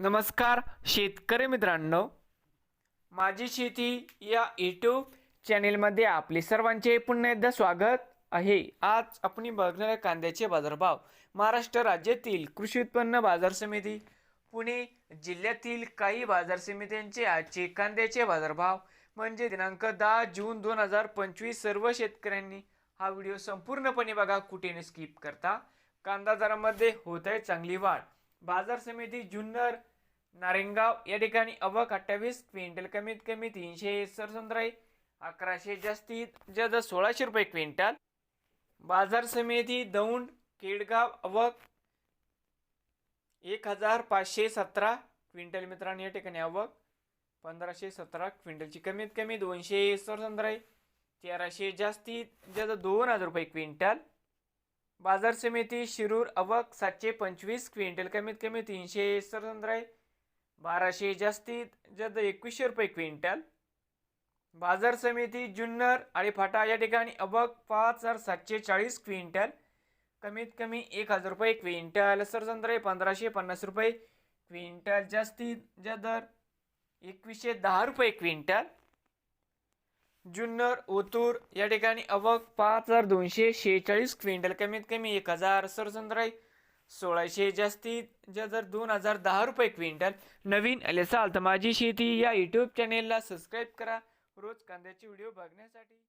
नमस्कार शेतकरी मित्रांनो. माझी शेती या यूट्यूब चॅनेलमध्ये आपले सर्वांचे पुन्हा एकदा स्वागत आहे. आज आपण बघणारे कांद्याचे बाजारभाव. महाराष्ट्र राज्यातील कृषी उत्पन्न बाजार समिती पुणे जिल्ह्यातील काही बाजार समित्यांचे आजचे कांद्याचे बाजारभाव. म्हणजे दिनांक दहा जून दोन हजार पंचवीस सर्व शेतकऱ्यांनी हा व्हिडिओ संपूर्णपणे बघा कुठे स्किप करता. कांदा दरामध्ये होत आहे चांगली वाढ. बाजार समिती जुन्नर नारेंगाव या ठिकाणी अवक अठ्ठावीस क्विंटल कमीत कमी तीनशे सरसंद्राई अकराशे जास्तीत जास्त सोळाशे रुपये क्विंटल. बाजार समिती दौंड केडगाव अवक एक हजार पाचशे सतरा क्विंटल मित्रांनो या ठिकाणी अवक पंधराशे सतरा क्विंटलची कमीत कमी दोनशे सरसंद्राई तेराशे जास्तीत जास्त दोन हजार रुपये क्विंटल. बाजार समिती शिरूर अवक सातशे पंचवीस क्विंटल कमीत कमी तीनशे सरसंद्राई बाराशे जास्तीत जास्त एकवीसशे रुपये क्विंटल. बाजार समिती जुन्नर आणि फाटा या ठिकाणी अबक पाच हजार सातशे चाळीस क्विंटल कमीत कमी एक हजार रुपये क्विंटल. सरसंद्राई पंधराशे पन्नास रुपये क्विंटल जास्तीत जास्त दर एकवीसशे दहा रुपये क्विंटल. जुन्नर ओतूर या ठिकाणी अवक पाच हजार दोनशे शेहेचाळीस क्विंटल. कमीत कमी एक हजार सरसंद्राई सोळाशे जास्तीत जर दोन हजार दहा रुपये क्विंटल. नवीन आले असाल तर माझी शेती या यूट्यूब चॅनेलला सबस्क्राईब करा. रोज कांद्याचे व्हिडिओ बघण्यासाठी.